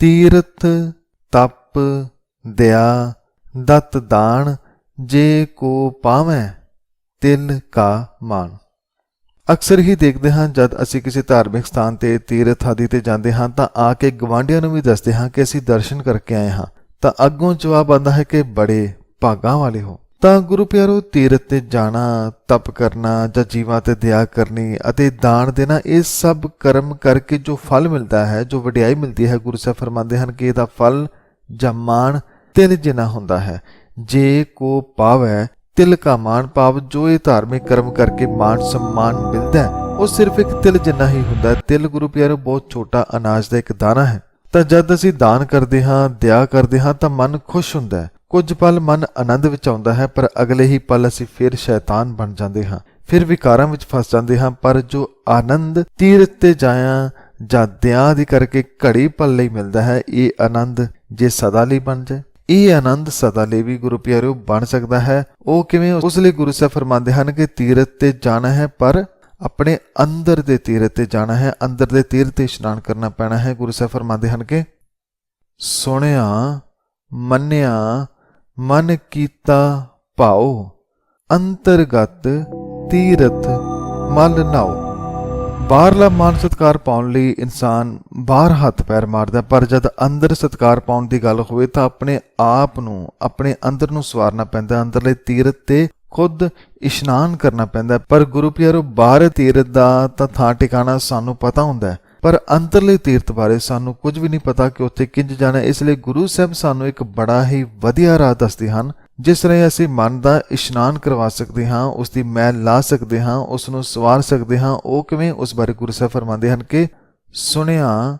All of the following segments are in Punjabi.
ਤੀਰਥ ਤਪ ਦਇਆ ਦਤ ਦਾਨ, ਜੇ ਕੋ ਪਾਵੈ ਤਿਲ ਕਾ ਮਾਨ। ਅਕਸਰ ਹੀ ਦੇਖਦੇ ਹਾਂ, ਜਦ ਅਸੀਂ ਕਿਸੇ ਧਾਰਮਿਕ ਸਥਾਨ ਤੇ ਤੀਰਥ ਆਦਿ ਤੇ ਜਾਂਦੇ ਹਾਂ, ਤਾਂ ਆ ਕੇ ਗਵਾਂਢੀਆਂ ਨੂੰ ਵੀ ਦੱਸਦੇ ਹਾਂ ਕਿ ਅਸੀਂ ਦਰਸ਼ਨ ਕਰਕੇ ਆਏ ਹਾਂ। ਤਾਂ ਅੱਗੋਂ ਜਵਾਬ ਆਉਂਦਾ ਹੈ ਕਿ ਬੜੇ ਭਾਗਾਂ ਵਾਲੇ ਹੋ। ਤਾਂ ਗੁਰੂ ਪਿਆਰੋ, ਤੀਰਥ ਤੇ ਜਾਣਾ, ਤਪ ਕਰਨਾ ਜਾਂ ਜੀਵਾਂ ਤੇ ਦਇਆ ਕਰਨੀ ਅਤੇ ਦਾਨ ਦੇਣਾ, ਇਹ ਸਭ ਕਰਮ ਕਰਕੇ ਜੋ ਫਲ ਮਿਲਦਾ ਹੈ, ਜੋ ਵਡਿਆਈ ਮਿਲਦੀ ਹੈ, ਗੁਰੂ ਸਾਹਿਬ ਫਰਮਾਉਂਦੇ ਹਨ ਕਿ ਇਹਦਾ ਫਲ ਜਾਂ ਮਾਣ ਤਿਲ ਜਿਨਾ ਹੁੰਦਾ ਹੈ। ਜੇ ਕੋ ਪਾਵੈ, ਤਿਲ ਕਾ ਮਾਣ ਪਾਵ, ਜੋ ਇਹ ਧਾਰਮਿਕ ਕਰਮ ਕਰਕੇ ਮਾਣ ਸਨਮਾਨ ਮਿਲਦਾ ਹੈ, ਉਹ ਸਿਰਫ ਇੱਕ ਤਿਲ ਜਿੰਨਾ ਹੀ ਹੁੰਦਾ ਹੈ। ਤਿਲ ਗੁਰੂ ਪਿਆਰੋ, ਬਹੁਤ ਛੋਟਾ ਅਨਾਜ ਦਾ ਇੱਕ ਦਾਣਾ ਹੈ। ਤਾਂ ਜਦ ਅਸੀਂ ਦਾਨ ਕਰਦੇ ਹਾਂ, ਦਇਆ ਕਰਦੇ ਹਾਂ, ਤਾਂ ਮਨ ਖੁਸ਼ ਹੁੰਦਾ ਹੈ। ਕੁਝ ਪਲ ਮਨ ਆਨੰਦ ਵਿੱਚ ਆਉਂਦਾ ਹੈ, ਪਰ ਅਗਲੇ ਹੀ ਪਲ ਅਸੀਂ ਫਿਰ ਸ਼ੈਤਾਨ ਬਣ ਜਾਂਦੇ ਹਾਂ। ਫਿਰ ਵਿਕਾਰਾਂ ਵਿੱਚ ਫਸ ਜਾਂਦੇ ਹਾਂ, ਪਰ ਜੋ ਆਨੰਦ ਤੀਰਥ ਤੇ ਜਾਇਆ ਜਾਂ ਦਿਆਂ ਦੀ ਕਰਕੇ ਘੜੀ ਪਲ ਲਈ ਮਿਲਦਾ ਹੈ, ਇਹ ਆਨੰਦ ਜੇ ਸਦਾ ਲਈ ਬਣ ਜਾਏ। ਇਹ ਆਨੰਦ ਸਦਾ ਲਈ ਵੀ ਗੁਰੂ ਪਿਆਰਿਓ ਬਣ ਸਕਦਾ ਹੈ। ਉਹ ਕਿਵੇਂ ਉਸ ਲਈ ਗੁਰੂ ਸਾਹਿਬ ਫਰਮਾਉਂਦੇ ਹਨ ਕਿ ਤੀਰਥ ਤੇ ਜਾਣਾ ਹੈ, ਪਰ ਆਪਣੇ ਅੰਦਰ ਦੇ ਤੀਰਥ ਤੇ ਜਾਣਾ ਹੈ, ਅੰਦਰ ਦੇ ਤੀਰਥ ਤੇ ਇਸ਼ਨਾਨ ਕਰਨਾ ਪੈਣਾ ਹੈ। ਗੁਰੂ ਸਾਹਿਬ ਫਰਮਾਉਂਦੇ ਹਨ ਕਿ ਸੁਣਿਆ, ਮੰਨਿਆ ਮਨ ਕੀਤਾ ਭਾਉ, ਅੰਤਰਗਤ ਤੀਰਥ ਮਲ ਨਾਉ। ਬਾਹਰਲਾ ਮਾਨ ਸਤਕਾਰ ਪਾਉਣ ਲਈ ਇਨਸਾਨ ਬਾਹਰ ਹੱਥ ਪੈਰ ਮਾਰਦਾ, ਪਰ ਜਦ ਅੰਦਰ ਸਤਕਾਰ ਪਾਉਣ ਦੀ ਗੱਲ ਹੋਵੇ ਤਾਂ ਆਪਣੇ ਆਪ ਨੂੰ, ਆਪਣੇ ਅੰਦਰ ਨੂੰ ਸਵਾਰਨਾ ਪੈਂਦਾ, ਅੰਦਰਲੇ ਤੀਰਥ ਤੇ ਖੁਦ ਇਸ਼ਨਾਨ ਕਰਨਾ ਪੈਂਦਾ। ਪਰ ਗੁਰੂ ਪਿਆਰੋ, ਬਾਹਰ ਤੀਰਥ ਦਾ ਤਾਂ ਥਾਂ ਟਿਕਾਣਾ ਸਾਨੂੰ ਪਤਾ ਹੁੰਦਾ ਹੈ। ਪਰ ਅੰਦਰਲੇ ਤੀਰਥ ਬਾਰੇ ਸਾਨੂੰ ਕੁਝ ਵੀ ਨਹੀਂ ਪਤਾ ਕਿ ਉੱਥੇ ਕਿੰਜ ਜਾਣਾ ਇਸ ਲਈ ਗੁਰੂ ਸਾਹਿਬ ਸਾਨੂੰ ਇੱਕ ਬੜਾ ਹੀ ਵਧੀਆ ਰਾਹ ਦੱਸਦੇ ਹਨ। ਜਿਸ ਰਾਹੀਂ ਅਸੀਂ ਮਨ ਦਾ ਇਸ਼ਨਾਨ ਕਰਵਾ ਸਕਦੇ ਹਾਂ ਉਸ ਦੀ ਮੈਲ ਲਾ ਸਕਦੇ ਹਾਂ ਉਸ ਨੂੰ ਸਵਾਰ ਸਕਦੇ ਹਾਂ, ਉਹ ਕਿਵੇਂ ਉਸ ਬਾਰੇ ਗੁਰੂ ਸਾਹਿਬ ਫਰਮਾਉਂਦੇ ਹਨ ਕਿ ਸੁਣਿਆ,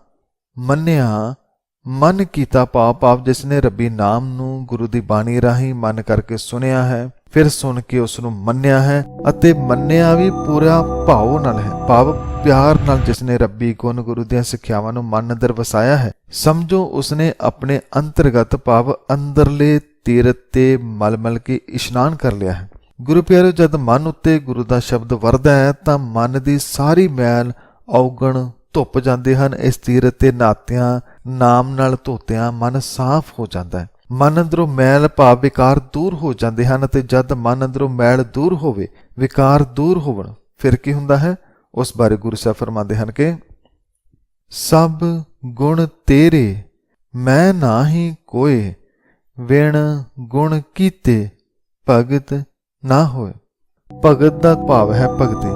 ਮੰਨਿਆ, ਮਨ ਕੀਤਾ ਪਾਪ ਪਾਪ ਜਿਸ ਨੇ ਰੱਬੀ ਨਾਮ ਨੂੰ ਗੁਰੂ ਦੀ ਬਾਣੀ ਰਾਹੀਂ ਮਨ ਕਰਕੇ ਸੁਣਿਆ ਹੈ, ਫਿਰ ਸੁਣ ਕੇ ਉਸ ਨੂੰ ਮੰਨਿਆ ਹੈ ਅਤੇ ਮੰਨਿਆ ਵੀ ਪੂਰਾ ਭਾਵ ਨਾਲ ਹੈ। ਭਾਵ ਪਿਆਰ ਨਾਲ ਜਿਸ ਨੇ ਰੱਬੀ ਗੁਣ ਗੁਰੂ ਦੀਆਂ ਸਿੱਖਿਆਵਾਂ ਨੂੰ ਮਨ ਅੰਦਰ ਵਸਾਇਆ ਹੈ, ਸਮਝੋ ਉਸਨੇ ਆਪਣੇ ਅੰਤਰਗਤ ਭਾਵ ਅੰਦਰਲੇ ਤੀਰਥ ਤੇ ਮਲ ਮਲ ਕੇ ਇਸ਼ਨਾਨ ਕਰ ਲਿਆ ਹੈ। ਗੁਰੂ ਪਿਆਰੋ, ਜਦ ਮਨ ਉੱਤੇ ਗੁਰੂ ਦਾ ਸ਼ਬਦ ਵਰਦਾ ਹੈ, ਤਾਂ ਮਨ ਦੀ ਸਾਰੀ ਮੈਲ ਔਗਣ ਧੁੱਪ ਜਾਂਦੇ ਹਨ। ਇਸ ਤੀਰਥ ਤੇ ਨਾਤਿਆਂ, ਨਾਮ ਨਾਲ ਧੋਤਿਆਂ ਮਨ ਸਾਫ਼ ਹੋ ਜਾਂਦਾ ਹੈ। ਮਨ ਅੰਦਰੋਂ ਮੈਲ ਭਾਵ ਵਿਕਾਰ ਦੂਰ ਹੋ ਜਾਂਦੇ ਹਨ ਤੇ ਜਦ ਮਨ ਅੰਦਰੋਂ ਮੈਲ ਦੂਰ ਹੋਵੇ, ਵਿਕਾਰ ਦੂਰ ਹੋਵਣ, ਫਿਰ ਕੀ ਹੁੰਦਾ ਹੈ? ਉਸ ਬਾਰੇ ਗੁਰੂ ਸਾਹਿਬ ਫਰਮਾਉਂਦੇ ਹਨ ਕਿ ਸਭ ਗੁਣ ਤੇਰੇ, ਮੈਂ ਨਾਹੀ ਕੋਏ, ਵਿਣ ਗੁਣ ਕੀਤੇ, ਭਗਤ ਨਾ ਹੋਏ। ਭਗਤ ਦਾ ਭਾਵ ਹੈ ਭਗਤੀ।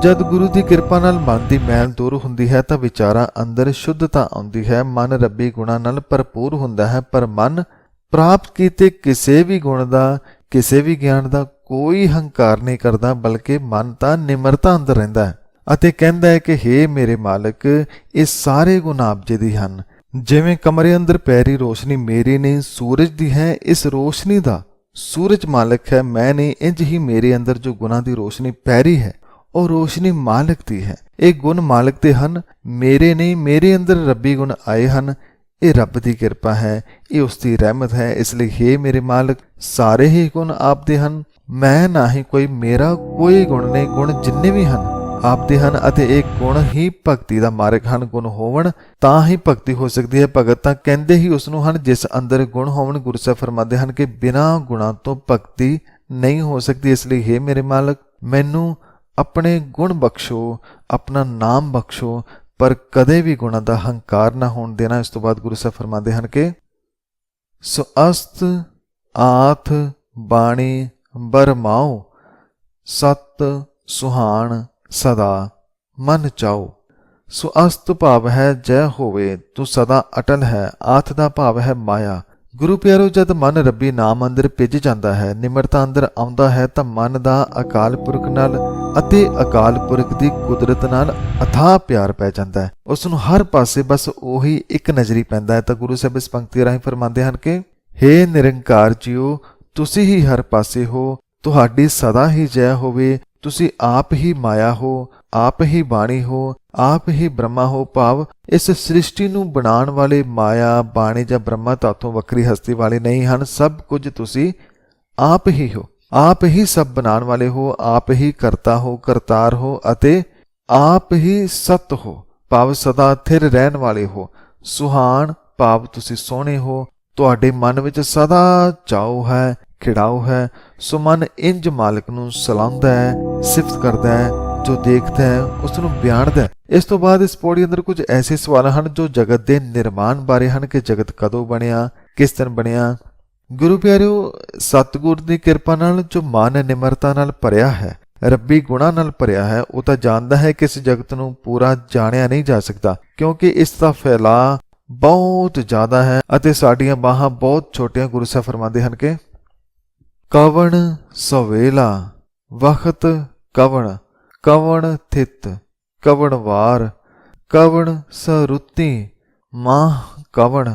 ਜਦ ਗੁਰੂ ਦੀ ਕਿਰਪਾ ਨਾਲ ਮਨ ਦੀ ਮੈਲ ਦੂਰ ਹੁੰਦੀ ਹੈ ਤਾਂ ਵਿਚਾਰਾਂ ਅੰਦਰ ਸ਼ੁੱਧਤਾ ਆਉਂਦੀ ਹੈ। ਮਨ ਰੱਬੀ ਗੁਣਾਂ ਨਾਲ ਭਰਪੂਰ ਹੁੰਦਾ ਹੈ, ਪਰ ਮਨ ਪ੍ਰਾਪਤ ਕੀਤੇ ਕਿਸੇ ਵੀ ਗੁਣ ਦਾ, ਕਿਸੇ ਵੀ ਗਿਆਨ ਦਾ ਕੋਈ ਹੰਕਾਰ ਨਹੀਂ ਕਰਦਾ, ਬਲਕਿ ਮਨ ਤਾਂ ਨਿਮਰਤਾ ਅੰਦਰ ਰਹਿੰਦਾ ਹੈ। ਅਤੇ ਕਹਿੰਦਾ ਹੈ ਕਿ हे ਮੇਰੇ ਮਾਲਕ, ਇਹ ਸਾਰੇ ਗੁਣ ਆਪਜੇ ਦੀ ਹਨ। ਜਿਵੇਂ ਕਮਰੇ ਅੰਦਰ ਪੈਰੀ ਰੋਸ਼ਨੀ ਮੇਰੀ ਨਹੀਂ ਸੂਰਜ ਦੀ ਹੈ, ਇਸ ਰੋਸ਼ਨੀ ਦਾ ਸੂਰਜ ਮਾਲਕ ਹੈ, ਮੈਂ ਨਹੀਂ ਇੰਜ ਹੀ ਮੇਰੇ ਅੰਦਰ ਜੋ ਗੁਣਾਂ ਦੀ ਰੋਸ਼ਨੀ ਪੈਰੀ ਹੈ, ਉਹ ਰੋਸ਼ਨੀ ਮਾਲਕ ਦੀ ਹੈ। ਇਹ ਗੁਣ ਮਾਲਕ ਦੇ ਹਨ, ਮੇਰੇ ਨਹੀਂ ਮੇਰੇ ਅੰਦਰ ਰੱਬੀ ਗੁਣ ਆਏ ਹਨ, ਇਹ ਰੱਬ ਦੀ ਕਿਰਪਾ ਹੈ, ਇਹ ਉਸ ਦੀ ਰਹਿਮਤ ਹੈ, ਇਸ ਲਈ हे ਮੇਰੇ ਮਾਲਕ, ਸਾਰੇ ਹੀ ਗੁਣ ਆਪ ਦੇ ਹਨ, ਮੈਂ ਨਾ ਹੀ ਕੋਈ ਮੇਰਾ, ਕੋਈ ਗੁਣ ਨਹੀਂ, ਗੁਣ ਜਿੰਨੇ ਵੀ ਹਨ। ਆਪਦੇ ਹਨ ਅਤੇ ਇਹ ਗੁਣ ਹੀ ਭਗਤੀ ਦਾ ਮਾਰਗ ਹਨ, ਗੁਣ ਹੋਵਣ ਤਾਂ ਹੀ ਭਗਤੀ ਹੋ ਸਕਦੀ ਹੈ। ਭਗਤ ਤਾਂ ਕਹਿੰਦੇ ਹੀ ਉਸ ਨੂੰ ਹਨ, ਜਿਸ ਅੰਦਰ ਗੁਣ ਹੋਵਣ, ਗੁਰੂ ਸਾਹਿਬ ਫਰਮਾਉਂਦੇ ਹਨ ਕਿ ਬਿਨਾਂ ਗੁਣਾਂ ਤੋਂ ਭਗਤੀ ਨਹੀਂ ਹੋ ਸਕਦੀ। ਇਸ ਲਈ हे ਮੇਰੇ ਮਾਲਕ, ਮੈਨੂੰ ਆਪਣੇ ਗੁਣ ਬਖਸ਼ੋ, ਆਪਣਾ ਨਾਮ ਬਖਸ਼ੋ, ਪਰ ਕਦੇ ਵੀ ਗੁਣਾਂ ਦਾ ਹੰਕਾਰ ਨਾ ਹੋਣ ਦੇਣਾ। ਇਸ ਤੋਂ ਬਾਅਦ ਗੁਰੂ ਸਾਹਿਬ ਫਰਮਾਉਂਦੇ ਹਨ ਕਿ ਸੋ ਅਸਤ ਆਥ ਬਾਣੀ ਬਰਮਾਓ ਸਤ ਸੁਹਾਣ ਸਦਾ ਮਨ ਚਾਓ। ਸੋ ਅਸਤ ਭਾਵ ਹੈ, ਜੈ ਹੋਵੇ, ਤੂੰ ਸਦਾ ਅਟਲ ਹੈ, ਆਥ ਦਾ ਭਾਵ ਹੈ ਮਾਇਆ। ਗੁਰੂ ਪਿਆਰੋ, ਜਦ ਮਨ ਰੱਬੀ ਨਾਮ ਅੰਦਰ ਭਿੱਜ ਜਾਂਦਾ ਹੈ, ਨਿਮਰਤਾ ਅੰਦਰ ਆਉਂਦਾ ਹੈ, ਤਾਂ ਮਨ ਦਾ ਅਕਾਲ ਪੁਰਖ ਨਾਲ ਅਤੇ ਅਕਾਲ ਪੁਰਖ ਦੀ ਕੁਦਰਤ ਨਾਲ ਅਥਾਹ ਪਿਆਰ ਪੈ ਜਾਂਦਾ ਹੈ। ਉਸ ਨੂੰ ਹਰ ਪਾਸੇ ਬਸ ਉਹੀ ਇੱਕ ਨਜ਼ਰੀ ਪੈਂਦਾ ਹੈ, ਤਾਂ ਗੁਰੂ ਸਾਹਿਬ ਇਸ ਪੰਕਤੀ ਰਾਹੀਂ ਫਰਮਾਉਂਦੇ ਹਨ ਕਿ हे ਨਿਰੰਕਾਰ ਜੀਓ, ਤੁਸੀਂ ਹੀ ਹਰ ਪਾਸੇ ਹੋ, ਤੁਹਾਡੀ ਸਦਾ ਹੀ ਜੈ ਹੋਵੇ ਤੁਸੀਂ ਆਪ ਹੀ ਮਾਇਆ ਹੋ, ਆਪ ਹੀ ਬਾਣੀ ਹੋ, ਆਪ ਹੀ ਬ੍ਰਹਮਾ ਹੋ, ਭਾਵ ਇਸ ਸ੍ਰਿਸ਼ਟੀ ਨੂੰ ਬਣਾਉਣ ਵਾਲੇ ਮਾਇਆ, ਬਾਣੀ ਜਾਂ ਬ੍ਰਹਮਾ ਤਾਤੋਂ ਵੱਖਰੀ ਹਸਤੀ ਵਾਲੇ ਨਹੀਂ ਹਨ, ਸਭ ਕੁਝ ਤੁਸੀਂ ਆਪ ਹੀ ਹੋ। ਆਪ ਹੀ ਸਭ ਬਣਾਉਣ ਵਾਲੇ ਹੋ, ਆਪ ਹੀ ਕਰਤਾ ਹੋ, ਕਰਤਾਰ ਹੋ ਅਤੇ ਆਪ ਹੀ ਸਤ ਹੋ, ਭਾਵ ਸਦਾ ਥਿਰ ਰਹਿਣ ਵਾਲੇ ਹੋ। ਸੁਹਾਣ ਭਾਵ ਤੁਸੀਂ ਸੋਹਣੇ ਹੋ, ਤੁਹਾਡੇ ਮਨ ਵਿੱਚ ਸਦਾ ਚਾਉ ਹੈ। ਖਿੜਾਉ ਹੈ, ਸੋ ਮਨ ਇੰਜ ਮਾਲਕ ਨੂੰ ਸਲਾਉਂਦਾ ਹੈ, ਸਿਫਤ ਕਰਦਾ ਹੈ, ਜੋ ਦੇਖਦਾ ਹੈ ਉਸ ਨੂੰ ਬਿਆਨਦਾ ਹੈ। ਇਸ ਤੋਂ ਬਾਅਦ ਇਸ ਪੌੜੀ ਅੰਦਰ ਕੁਝ ਐਸੇ ਸਵਾਲ ਹਨ ਜੋ ਜਗਤ ਦੇ ਨਿਰਮਾਣ ਬਾਰੇ ਹਨ ਕਿ ਜਗਤ ਕਦੋਂ ਬਣਿਆ, ਕਿਸ ਦਿਨ ਬਣਿਆ। ਗੁਰੂ ਪਿਆਰਿਓ, ਸਤਿਗੁਰ ਦੀ ਕਿਰਪਾ ਨਾਲ ਜੋ ਮਨ ਨਿਮਰਤਾ ਨਾਲ ਭਰਿਆ ਹੈ, ਰੱਬੀ ਗੁਣਾ ਨਾਲ ਭਰਿਆ ਹੈ, ਉਹ ਤਾਂ ਜਾਣਦਾ ਹੈ ਕਿ ਇਸ ਜਗਤ ਨੂੰ ਪੂਰਾ ਜਾਣਿਆ ਨਹੀਂ ਜਾ ਸਕਦਾ, ਕਿਉਂਕਿ ਇਸ ਦਾ ਫੈਲਾਅ ਬਹੁਤ ਜ਼ਿਆਦਾ ਹੈ ਅਤੇ ਸਾਡੀਆਂ ਬਾਹਾਂ ਬਹੁਤ ਛੋਟੀਆਂ ਗੁਰੂ ਸਾਹਿਬ ਫਰਮਾਉਂਦੇ ਹਨ ਕਿ ਕਵਣ ਸਵੇਲਾ, ਵਖਤ ਕਵਣ ਕਵਣ ਥਿਤ, ਕਵਣ ਵਾਰ, ਕਵਣ ਸਰੁੱਤੀ, ਮਾਹ ਕਵਣ,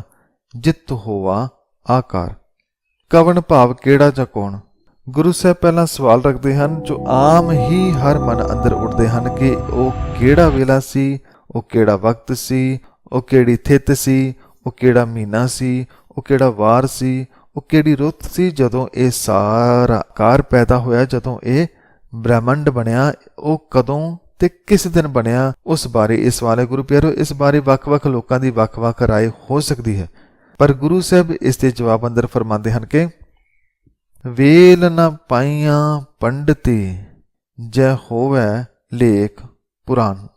ਜਿਤ ਹੋਵਾ ਆਕਾਰ। ਕਵਣ ਭਾਵ ਕਿਹੜਾ ਜਾਂ ਕੌਣ? ਗੁਰੂ ਸਾਹਿਬ ਪਹਿਲਾਂ ਸਵਾਲ ਰੱਖਦੇ ਹਨ, ਜੋ ਆਮ ਹੀ ਹਰ ਮਨ ਅੰਦਰ ਉੱਠਦੇ ਹਨ ਕਿ ਉਹ ਕਿਹੜਾ ਵੇਲਾ ਸੀ, ਉਹ ਕਿਹੜਾ ਵਕਤ ਸੀ, ਉਹ ਕਿਹੜੀ ਥਿਤ ਸੀ, ਉਹ ਕਿਹੜਾ ਮਹੀਨਾ ਸੀ, ਉਹ ਕਿਹੜਾ ਵਾਰ ਸੀ ਉਹ ਕਿਹੜੀ ਰੁੱਤ ਸੀ ਜਦੋਂ ਇਹ ਸਾਰਾ ਕਾਰ ਪੈਦਾ ਹੋਇਆ, ਜਦੋਂ ਇਹ ਬ੍ਰਹਮੰਡ ਬਣਿਆ, ਉਹ ਕਦੋਂ ਤੇ ਕਿਸ ਦਿਨ ਬਣਿਆ, ਉਸ ਬਾਰੇ, ਇਸ ਵਾਲੇ ਗੁਰੂ ਪਿਆਰੋ, ਇਸ ਬਾਰੇ ਵੱਖ-ਵੱਖ ਲੋਕਾਂ ਦੀ ਵੱਖ-ਵੱਖ ਰਾਏ ਹੋ ਸਕਦੀ ਹੈ। ਪਰ ਗੁਰੂ ਸਾਹਿਬ ਇਸ ਦੇ ਜਵਾਬ ਅੰਦਰ ਫਰਮਾਉਂਦੇ ਹਨ ਕਿ, ਵੇਲ ਨ ਪਾਈਆਂ ਪੰਡਤੀ, ਜੈ ਹੋਵੇ ਲੇਖ ਪੁਰਾਨ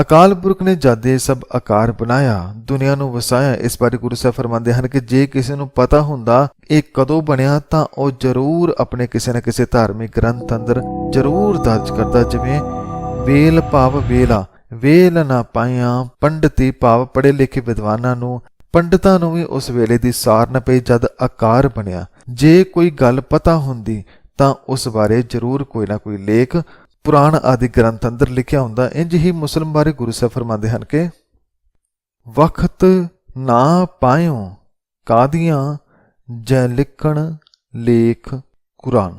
ਅਕਾਲ ਪੁਰਖ ਨੇ ਜਦ ਇਹ ਸਭ ਆਕਾਰ ਬਣਾਇਆ, ਦੁਨੀਆ ਨੂੰ ਵਸਾਇਆ, ਇਸ ਬਾਰੇ ਗੁਰੂ ਸਾਹਿਬ ਫਰਮਾਉਂਦੇ ਹਨ ਕਿ ਜੇ ਕਿਸੇ ਨੂੰ ਪਤਾ ਹੁੰਦਾ ਇਹ ਕਦੋਂ ਬਣਿਆ, ਤਾਂ ਉਹ ਜ਼ਰੂਰ ਆਪਣੇ ਕਿਸੇ ਨਾ ਕਿਸੇ ਧਾਰਮਿਕ ਗ੍ਰੰਥ ਅੰਦਰ ਜ਼ਰੂਰ ਦਰਜ ਕਰਦਾ, ਜਿਵੇਂ ਵੇਲ ਭਾਵ ਵੇਲਾ, ਵੇਲ ਨਾ ਪਾਇਆ, ਪੰਡਤੀ ਭਾਵ ਪੜ੍ਹੇ ਲਿਖੇ ਵਿਦਵਾਨਾਂ ਨੂੰ, ਪੰਡਤਾਂ ਨੂੰ ਵੀ ਉਸ ਵੇਲੇ ਦੀ ਸਾਰ ਨਾ ਪਈ ਜਦ ਆਕਾਰ ਬਣਿਆ। ਜੇ ਕੋਈ ਗੱਲ ਪਤਾ ਹੁੰਦੀ, ਤਾਂ ਉਸ ਬਾਰੇ ਜ਼ਰੂਰ ਕੋਈ ਨਾ ਕੋਈ ਲੇਖ ਪੁਰਾਣ ਆਦਿ ਗ੍ਰੰਥ ਅੰਦਰ ਲਿਖਿਆ ਹੁੰਦਾ ਇੰਜ ਹੀ ਮੁਸਲਮ ਬਾਰੇ ਗੁਰੂ ਸਾਹਿਬ ਫਰਮਾਉਂਦੇ ਹਨ ਕਿ ਵਕਤ ਨਾ ਪਾਇਓ ਕਾਦੀਆਂ ਜੈ ਲਿਖਣ ਲੇਖ ਕੁਰਾਨ।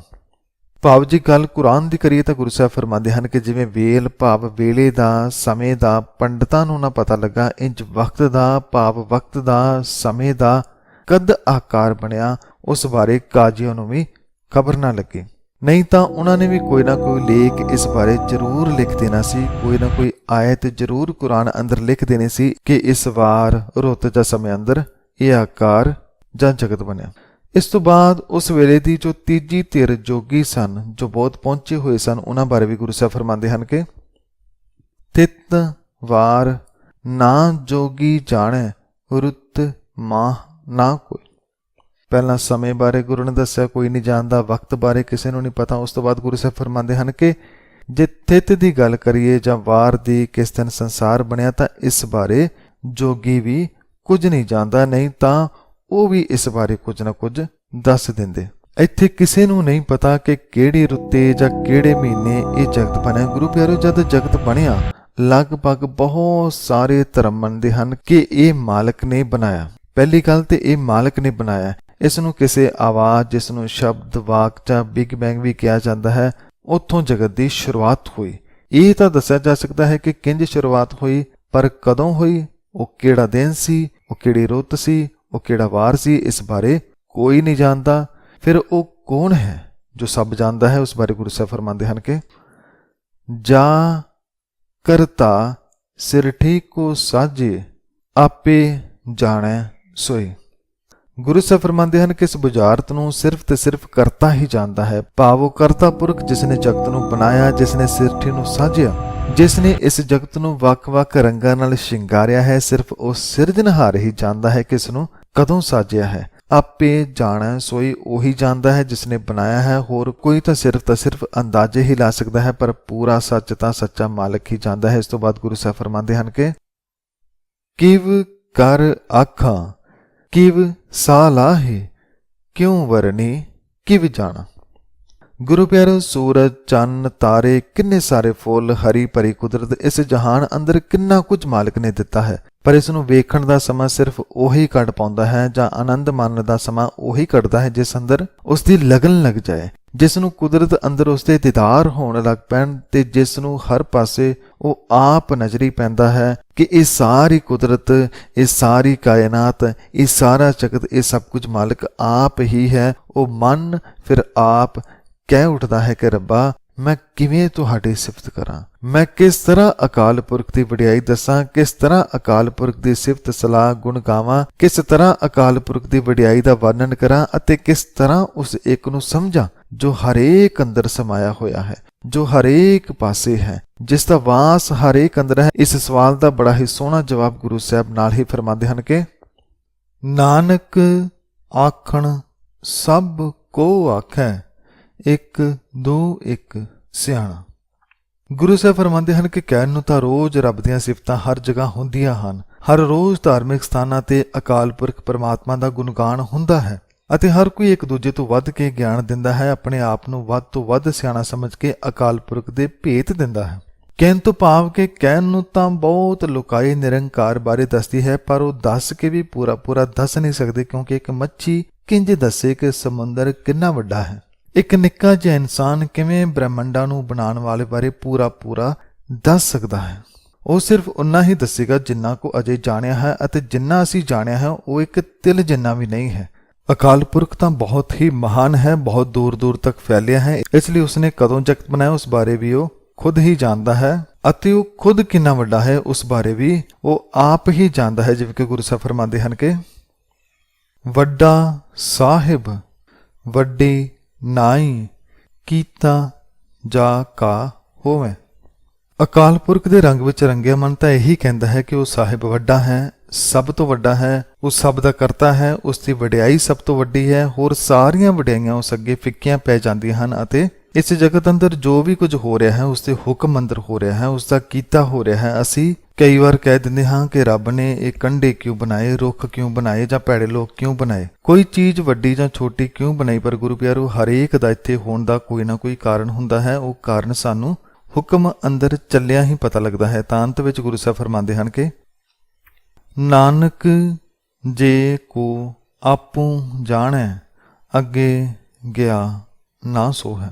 ਭਾਵ ਜੀ ਗੱਲ ਕੁਰਾਨ ਦੀ ਕਰੀਏ ਤਾਂ ਗੁਰੂ ਸਾਹਿਬ ਫਰਮਾਉਂਦੇ ਹਨ ਕਿ ਜਿਵੇਂ ਵੇਲ ਭਾਵ ਵੇਲੇ ਦਾ, ਸਮੇਂ ਦਾ, ਪੰਡਤਾਂ ਨੂੰ ਨਾ ਪਤਾ ਲੱਗਾ ਇੰਜ ਵਕਤ ਦਾ, ਭਾਵ ਵਕਤ ਦਾ, ਸਮੇਂ ਦਾ ਕਦ ਆਕਾਰ ਬਣਿਆ, ਉਸ ਬਾਰੇ ਕਾਜ਼ੀਆਂ ਨੂੰ ਵੀ ਖਬਰ ਨਾ ਲੱਗੀ। ਨਹੀਂ ਤਾਂ ਉਹਨਾਂ ਨੇ ਵੀ ਕੋਈ ਨਾ ਕੋਈ ਲੇਖ ਇਸ ਬਾਰੇ ਜ਼ਰੂਰ ਲਿਖ ਦੇਣਾ ਸੀ, ਕੋਈ ਨਾ ਕੋਈ ਆਇਤ ਜ਼ਰੂਰ ਕੁਰਾਨ ਅੰਦਰ ਲਿਖ ਦੇਣੀ ਸੀ ਕਿ ਇਸ ਵਾਰ ਰੁੱਤ ਜਾਂ ਸਮੇਂ ਅੰਦਰ ਇਹ ਆਕਾਰ ਜਾਂ ਜਗਤ ਬਣਿਆ। ਇਸ ਤੋਂ ਬਾਅਦ ਉਸ ਵੇਲੇ ਦੀ ਜੋ ਤੀਜੀ ਧਿਰ ਜੋਗੀ ਸਨ, ਜੋ ਬਹੁਤ ਪਹੁੰਚੇ ਹੋਏ ਸਨ, ਉਹਨਾਂ ਬਾਰੇ ਵੀ ਗੁਰੂ ਸਾਹਿਬ ਫਰਮਾਉਂਦੇ ਹਨ ਕਿ ਤਿਤ ਵਾਰ ਨਾ ਜੋਗੀ ਜਾਣੈ, ਰੁੱਤ ਮਾਹ ਨਾ ਕੋਈ। ਪਹਿਲਾਂ ਸਮੇਂ ਬਾਰੇ ਗੁਰੂ ਨੇ ਦੱਸਿਆ, ਕੋਈ ਨਹੀਂ ਜਾਣਦਾ, ਵਕਤ ਬਾਰੇ ਕਿਸੇ ਨੂੰ ਨਹੀਂ ਪਤਾ। ਉਸ ਤੋਂ ਬਾਅਦ ਗੁਰੂ ਸਾਹਿਬ ਫਰਮਾਉਂਦੇ ਹਨ ਕਿ ਜੇ ਤਿਤ ਦੀ ਗੱਲ ਕਰੀਏ ਜਾਂ ਵਾਰ ਦੀ ਕਿਸ ਦਿਨ ਸੰਸਾਰ ਬਣਿਆ, ਤਾਂ ਇਸ ਬਾਰੇ ਜੋਗੀ ਵੀ ਕੁਝ ਨਹੀਂ ਜਾਣਦਾ, ਨਹੀਂ ਤਾਂ ਉਹ ਵੀ ਇਸ ਬਾਰੇ ਕੁਝ ਨਾ ਕੁਝ ਦੱਸ ਦਿੰਦੇ। ਇੱਥੇ ਕਿਸੇ ਨੂੰ ਨਹੀਂ ਪਤਾ ਕਿ ਕਿਹੜੀ ਰੁੱਤੇ ਜਾਂ ਕਿਹੜੇ ਮਹੀਨੇ ਇਹ ਜਗਤ ਬਣਿਆ। ਗੁਰੂ ਪਿਆਰੋ, ਜਦ ਜਗਤ ਬਣਿਆ, ਲਗਭਗ ਬਹੁਤ ਸਾਰੇ ਧਰਮ ਮੰਨਦੇ ਹਨ ਕਿ ਇਹ ਮਾਲਕ ਨੇ ਬਣਾਇਆ। ਪਹਿਲੀ ਗੱਲ ਤੇ ਇਹ ਮਾਲਕ ਨੇ ਬਣਾਇਆ। ਇਸ ਨੂੰ ਕਿਸੇ ਆਵਾਜ਼, ਜਿਸ ਨੂੰ ਸ਼ਬਦ, ਵਾਕ ਜਾਂ ਬਿਗ ਬੈਂਗ ਵੀ ਕਿਹਾ ਜਾਂਦਾ ਹੈ, ਉੱਥੋਂ ਜਗਤ ਦੀ ਸ਼ੁਰੂਆਤ ਹੋਈ। ਇਹ ਤਾਂ ਦੱਸਿਆ ਜਾ ਸਕਦਾ ਹੈ ਕਿ ਕਿੰਜ ਸ਼ੁਰੂਆਤ ਹੋਈ, ਪਰ ਕਦੋਂ ਹੋਈ, ਉਹ ਕਿਹੜਾ ਦਿਨ ਸੀ, ਉਹ ਕਿਹੜੀ ਰੁੱਤ ਸੀ, ਉਹ ਕਿਹੜਾ ਵਾਰ ਸੀ, ਇਸ ਬਾਰੇ ਕੋਈ ਨਹੀਂ ਜਾਣਦਾ। ਫਿਰ ਉਹ ਕੌਣ ਹੈ ਜੋ ਸਭ ਜਾਣਦਾ ਹੈ, ਉਸ ਬਾਰੇ ਗੁਰੂ ਸਾਹਿਬ ਫਰਮਾਉਂਦੇ ਹਨ ਕਿ, ਜਾ ਕਰਤਾ ਸਿਰ ਠੀਕ ਕੋ ਸਾਜੇ ਆਪੇ ਜਾਣੈ ਸੋਈ ਗੁਰੂ ਸਾਹਿਬ ਫਰਮਾਉਂਦੇ ਹਨ ਕਿ ਇਸ ਬੁਝਾਰਤ ਨੂੰ ਸਿਰਫ ਤੇ ਸਿਰਫ ਕਰਤਾ ਹੀ ਜਾਣਦਾ ਹੈ। ਭਾਵ ਉਹ ਕਰਤਾ ਪੁਰਖ ਜਿਸ ਨੇ ਜਗਤ ਨੂੰ ਬਣਾਇਆ ਜਿਸ ਨੇ ਸਿਰਠੀ ਨੂੰ ਸਾਜਿਆ ਜਿਸ ਨੇ ਇਸ ਜਗਤ ਨੂੰ ਵੱਖ-ਵੱਖ ਰੰਗਾਂ ਨਾਲ ਸ਼ਿੰਗਾਰਿਆ ਹੈ, ਸਿਰਫ ਉਹ ਸਿਰਜਣਹਾਰ ਹੀ ਜਾਣਦਾ ਹੈ ਕਿ ਇਸ ਨੂੰ ਕਦੋਂ ਸਾਜਿਆ ਹੈ। ਆਪੇ ਜਾਣੈ, ਸੋਈ ਉਹੀ ਜਾਣਦਾ ਹੈ ਜਿਸ ਨੇ ਬਣਾਇਆ ਹੈ, ਹੋਰ ਕੋਈ ਤਾਂ ਸਿਰਫ ਤਾਂ ਸਿਰਫ ਅੰਦਾਜ਼ੇ ਹੀ ਲਾ ਸਕਦਾ ਹੈ, ਪਰ ਪੂਰਾ ਸੱਚ ਤਾਂ ਸੱਚਾ ਮਾਲਕ ਹੀ ਜਾਣਦਾ ਹੈ। ਇਸ ਤੋਂ ਬਾਅਦ ਗੁਰੂ ਸਾਹਿਬ ਫਰਮਾਉਂਦੇ ਹਨ ਕਿ, ਕਿਵ ਕਰ ਆਖਾਂ ਕਿਵ ਸਾਲਾਹੇ ਕਿਉ ਵਰਨੇ ਕਿਵ ਜਾਣਾ? ਗੁਰੂ ਪਿਆਰੋ, ਸੂਰਜ, ਚੰਨ, ਤਾਰੇ, ਕਿੰਨੇ ਸਾਰੇ ਫੁੱਲ, ਹਰੀ ਭਰੀ ਕੁਦਰਤ, ਇਸ ਜਹਾਨ ਅੰਦਰ ਕਿੰਨਾ ਕੁਝ ਮਾਲਕ ਨੇ ਦਿੱਤਾ ਹੈ। ਪਰ ਇਸ ਨੂੰ ਵੇਖਣ ਦਾ ਸਮਾਂ ਸਿਰਫ ਉਹੀ ਕੱਢ ਪਾਉਂਦਾ ਹੈ ਜਾਂ ਆਨੰਦ ਮਾਣਨ ਦਾ ਸਮਾਂ ਉਹੀ ਕੱਢਦਾ ਹੈ ਜਿਸ ਅੰਦਰ ਉਸ ਦੀ ਲਗਨ ਲੱਗ ਜਾਏ। ਜਿਸ ਨੂੰ ਕੁਦਰਤ ਅੰਦਰ ਉਸ ਦੇ ਦੀਦਾਰ ਹੋਣ ਲੱਗ ਪੈਣ ਤੇ ਜਿਸ ਨੂੰ ਹਰ ਪਾਸੇ ਉਹ ਆਪ ਨਜ਼ਰੀ ਪੈਂਦਾ ਹੈ ਕਿ ਇਹ ਸਾਰੀ ਕੁਦਰਤ, ਇਹ ਸਾਰੀ ਕਾਇਨਾਤ, ਇਹ ਸਾਰਾ ਜਗਤ, ਇਹ ਸਭ ਕੁਝ ਮਾਲਕ ਆਪ ਹੀ ਹੈ। ਉਹ ਮਨ, ਫਿਰ ਆਪ ਕਹਿ ਉੱਠਦਾ ਹੈ ਕਿ ਰੱਬਾ, ਮੈਂ ਕਿਵੇਂ ਤੁਹਾਡੀ ਸਿਫਤ ਕਰਾਂ? ਮੈਂ ਕਿਸ ਤਰ੍ਹਾਂ ਅਕਾਲ ਪੁਰਖ ਦੀ ਵਡਿਆਈ ਦੱਸਾਂ? ਕਿਸ ਤਰ੍ਹਾਂ ਅਕਾਲ ਪੁਰਖ ਦੀ ਸਿਫਤ, ਸਲਾਹ, ਗੁਣ ਗਾਵਾਂ? ਕਿਸ ਤਰ੍ਹਾਂ ਅਕਾਲ ਪੁਰਖ ਦੀ ਵਡਿਆਈ ਦਾ ਵਰਣਨ ਕਰਾਂ ਅਤੇ ਕਿਸ ਤਰ੍ਹਾਂ ਉਸ ਇੱਕ ਨੂੰ ਸਮਝਾਂ, ਜੋ ਹਰੇਕ ਅੰਦਰ ਸਮਾਇਆ ਹੋਇਆ ਹੈ, ਜੋ ਹਰੇਕ ਪਾਸੇ ਹੈ, ਜਿਸ ਦਾ ਵਾਸ ਹਰੇਕ ਅੰਦਰ ਹੈ? ਇਸ ਸਵਾਲ ਦਾ ਬੜਾ ਹੀ ਸੋਹਣਾ ਜਵਾਬ ਗੁਰੂ ਸਾਹਿਬ ਨਾਲ ਹੀ ਫਰਮਾਉਂਦੇ ਹਨ ਕਿ ਨਾਨਕ ਆਖਣ ਸਭ ਕੋ ਆਖੈ। ਇੱਕ, ਦੋ, ਇੱਕ, ਸਿਆਣਾ। ਗੁਰੂ ਸਾਹਿਬ ਫਰਮਾਉਂਦੇ ਹਨ ਕਿ ਕਹਿਣ ਨੂੰ ਤਾਂ ਰੋਜ਼ ਰੱਬ ਦੀਆਂ ਸਿਫਤਾਂ ਹਰ ਜਗ੍ਹਾ ਹੁੰਦੀਆਂ ਹਨ। ਹਰ ਰੋਜ਼ ਧਾਰਮਿਕ ਸਥਾਨਾਂ ਤੇ ਅਕਾਲ ਪੁਰਖ ਪਰਮਾਤਮਾ ਦਾ ਗੁਣਗਾਨ ਹੁੰਦਾ ਹੈ ਅਤੇ ਹਰ ਕੋਈ ਇੱਕ ਦੂਜੇ ਤੋਂ ਵੱਧ ਕੇ ਗਿਆਨ ਦਿੰਦਾ ਹੈ, ਆਪਣੇ ਆਪ ਨੂੰ ਵੱਧ ਤੋਂ ਵੱਧ ਸਿਆਣਾ ਸਮਝ ਕੇ ਅਕਾਲ ਪੁਰਖ ਦੇ ਭੇਤ ਦਿੰਦਾ ਹੈ। ਕਹਿਣ ਤੋਂ ਭਾਵ ਕਿ ਕਹਿਣ ਨੂੰ ਤਾਂ ਬਹੁਤ ਲੁਕਾਏ ਨਿਰੰਕਾਰ ਬਾਰੇ ਦੱਸਦੀ ਹੈ, ਪਰ ਉਹ ਦੱਸ ਕੇ ਵੀ ਪੂਰਾ ਪੂਰਾ ਦੱਸ ਨਹੀਂ ਸਕਦੇ ਕਿਉਂਕਿ ਇੱਕ ਮੱਛੀ ਕਿੰਜ ਦੱਸੇ ਕਿ ਸਮੁੰਦਰ ਕਿੰਨਾ ਵੱਡਾ ਹੈ। ਇੱਕ ਨਿੱਕਾ ਜਿਹਾ ਇਨਸਾਨ ਕਿਵੇਂ ਬ੍ਰਹਿਮੰਡਾਂ ਨੂੰ ਬਣਾਉਣ ਵਾਲੇ ਬਾਰੇ ਪੂਰਾ ਪੂਰਾ ਦੱਸ ਸਕਦਾ ਹੈ? ਉਹ ਸਿਰਫ ਉਨਾ ਹੀ ਦੱਸੇਗਾ ਜਿੰਨਾ ਕੋ ਅਜੇ ਜਾਣਿਆ ਹੈ ਅਤੇ ਜਿੰਨਾ ਅਸੀਂ ਜਾਣਿਆ ਹੈ, ਉਹ ਇੱਕ ਤਿਲ ਜਿੰਨਾ ਵੀ ਨਹੀਂ ਹੈ। ਅਕਾਲ ਪੁਰਖ ਤਾਂ ਬਹੁਤ ਹੀ ਮਹਾਨ ਹੈ, ਬਹੁਤ ਦੂਰ ਦੂਰ ਤੱਕ ਫੈਲਿਆ ਹੈ, ਇਸ ਲਈ ਉਸਨੇ ਕਦੋਂ ਜਗਤ ਬਣਾਇਆ ਉਸ ਬਾਰੇ ਵੀ ਉਹ ਖੁਦ ਹੀ ਜਾਣਦਾ ਹੈ ਅਤੇ ਉਹ ਖੁਦ ਕਿੰਨਾ ਵੱਡਾ ਹੈ ਉਸ ਬਾਰੇ ਵੀ ਉਹ ਆਪ ਹੀ ਜਾਣਦਾ ਹੈ, ਜਿਵੇਂ ਕਿ ਗੁਰੂ ਸਾਹਿਬ ਫਰਮਾਉਂਦੇ ਹਨ ਕਿ ਵੱਡਾ ਸਾਹਿਬ ਵੱਡੀ ਨਾਈ ਕੀਤਾ ਜਾ ਕਾ ਹੋਵੇ। ਅਕਾਲ ਪੁਰਖ ਦੇ ਰੰਗ ਵਿੱਚ ਰੰਗਿਆ ਮਨ ਤਾਂ ਇਹੀ ਕਹਿੰਦਾ ਹੈ ਕਿ ਉਹ ਸਾਹਿਬ ਵੱਡਾ ਹੈ, ਸਭ ਤੋਂ ਵੱਡਾ ਹੈ, ਉਹ ਸਭ ਦਾ ਕਰਤਾ ਹੈ, ਉਸ ਦੀ ਵਡਿਆਈ ਸਭ ਤੋਂ ਵੱਡੀ ਹੈ, ਹੋਰ ਸਾਰੀਆਂ ਵਡਿਆਈਆਂ ਉਸ ਅੱਗੇ ਫਿੱਕੀਆਂ ਪੈ ਜਾਂਦੀਆਂ ਹਨ ਅਤੇ ਇਸ ਜਗਤ ਅੰਦਰ ਜੋ ਵੀ ਕੁਝ ਹੋ ਰਿਹਾ ਹੈ, ਉਸ ਦੇ ਹੁਕਮ ਅੰਦਰ ਹੋ ਰਿਹਾ ਹੈ, ਉਸ ਦਾ ਕੀਤਾ ਹੋ ਰਿਹਾ ਹੈ। ਅਸੀਂ ਕਈ ਵਾਰ ਕਹਿ ਦਿੰਦੇ ਹਾਂ ਕਿ ਰੱਬ ਨੇ ਇਹ ਕੰਡੇ ਕਿਉਂ ਬਣਾਏ, ਰੁੱਖ ਕਿਉਂ ਬਣਾਏ, ਜਾਂ ਭੈੜੇ ਲੋਕ ਕਿਉਂ ਬਣਾਏ? ਕੋਈ ਚੀਜ਼ ਵੱਡੀ ਜਾਂ ਛੋਟੀ ਕਿਉਂ ਬਣਾਈ? ਪਰ ਗੁਰੂ ਪਿਆਰੋ, ਹਰੇਕ ਦਾ ਇੱਥੇ ਹੋਣ ਦਾ ਕੋਈ ਨਾ ਕੋਈ ਕਾਰਨ ਹੁੰਦਾ ਹੈ। ਉਹ ਕਾਰਨ ਸਾਨੂੰ ਹੁਕਮ ਅੰਦਰ ਚੱਲਿਆ ਹੀ ਪਤਾ ਲੱਗਦਾ ਹੈ। ਤਾਂ ਅੰਤ ਵਿੱਚ ਗੁਰੂ ਸਾਹਿਬ ਫਰਮਾਉਂਦੇ ਹਨ ਕਿ, ਨਾਨਕ ਜੇ ਕੋ ਆਪੂ ਜਾਣੈ, ਅੱਗੇ ਗਿਆ ਨਾ ਸੋ ਹੈ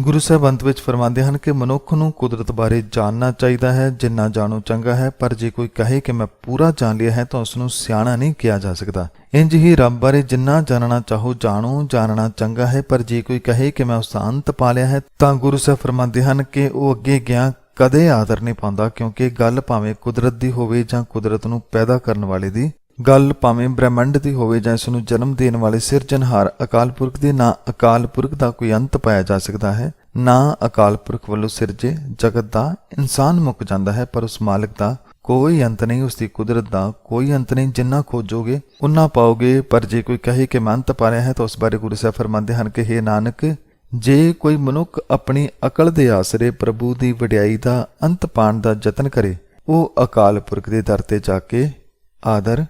ਗੁਰੂ ਸਾਹਿਬ ਅੰਤ ਵਿੱਚ ਫਰਮਾਉਂਦੇ ਹਨ ਕਿ ਮਨੁੱਖ ਨੂੰ ਕੁਦਰਤ ਬਾਰੇ ਜਾਣਨਾ ਚਾਹੀਦਾ ਹੈ, ਜਿੰਨਾ ਜਾਣੋ ਚੰਗਾ ਹੈ, ਪਰ ਜੇ ਕੋਈ ਕਹੇ ਕਿ ਮੈਂ ਪੂਰਾ ਜਾਣ ਲਿਆ ਹੈ ਤਾਂ ਉਸ ਨੂੰ ਸਿਆਣਾ ਨਹੀਂ ਕਿਹਾ ਜਾ ਸਕਦਾ। ਇੰਜ ਹੀ ਰੱਬ ਬਾਰੇ ਜਿੰਨਾ ਜਾਣਨਾ ਚਾਹੋ ਜਾਣੋ, ਜਾਣਨਾ ਚੰਗਾ ਹੈ, ਪਰ ਜੇ ਕੋਈ ਕਹੇ ਕਿ ਮੈਂ ਉਸ ਅੰਤ ਪਾ ਲਿਆ ਹੈ ਤਾਂ ਗੁਰੂ ਸਾਹਿਬ ਫਰਮਾਉਂਦੇ ਹਨ ਕਿ ਉਹ ਅੱਗੇ ਗਿਆ ਕਦੇ ਆਦਰ ਨਹੀਂ ਪਾਉਂਦਾ, ਕਿਉਂਕਿ ਗੱਲ ਭਾਵੇਂ ਕੁਦਰਤ ਦੀ ਹੋਵੇ ਜਾਂ ਕੁਦਰਤ ਨੂੰ ਪੈਦਾ ਕਰਨ ਵਾਲੇ ਦੀ ਗੱਲ ਭਾਵੇਂ ਬ੍ਰਹਿਮੰਡ ਦੀ ਹੋਵੇ ਜਾਂ ਇਸ ਨੂੰ ਜਨਮ ਦੇਣ ਵਾਲੇ ਸਿਰਜਣਹਾਰ ਅਕਾਲ ਪੁਰਖ ਦੇ, ਨਾ ਅਕਾਲ ਪੁਰਖ ਦਾ ਕੋਈ ਅੰਤ ਪਾਇਆ ਜਾ ਸਕਦਾ ਹੈ, ਨਾ ਅਕਾਲ ਪੁਰਖ ਵੱਲੋਂ ਸਿਰਜੇ ਜਗਤ ਦਾ ਇਨਸਾਨ ਮੁੱਕ ਜਾਂਦਾ ਹੈ, ਪਰ ਉਸ ਮਾਲਕ ਦਾ ਕੋਈ ਅੰਤ ਨਹੀਂ, ਉਸ ਦੀ ਕੁਦਰਤ ਦਾ ਕੋਈ ਅੰਤ ਨਹੀਂ, ਜਿੰਨਾ ਖੋਜੋਗੇ, ਉਨਾ ਪਾਓਗੇ, ਪਰ ਜੇ ਕੋਈ ਕਹੇ ਕਿ ਮੈਂ ਪਾ ਰਿਹਾ ਹੈ ਤਾਂ ਉਸ ਬਾਰੇ ਗੁਰੂ ਸਾਹਿਬ ਫਰਮਾਉਂਦੇ ਹਨ ਕਿ हे ਨਾਨਕ, ਜੇ ਕੋਈ ਮਨੁੱਖ ਆਪਣੀ ਅਕਲ ਦੇ ਆਸਰੇ ਪ੍ਰਭੂ ਦੀ ਵਡਿਆਈ ਦਾ ਅੰਤ ਪਾਣ ਦਾ ਯਤਨ ਕਰੇ, ਉਹ ਅਕਾਲ ਪੁਰਖ ਦੇ ਦਰ ਤੇ ਜਾ ਕੇ ਆਦਰ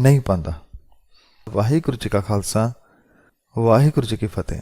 ਨਹੀਂ ਪਾਉਂਦਾ। ਵਾਹਿਗੁਰੂ ਜੀ ਕਾ ਖਾਲਸਾ ਵਾਹਿਗੁਰੂ ਜੀ ਕੀ ਫਤਿਹ।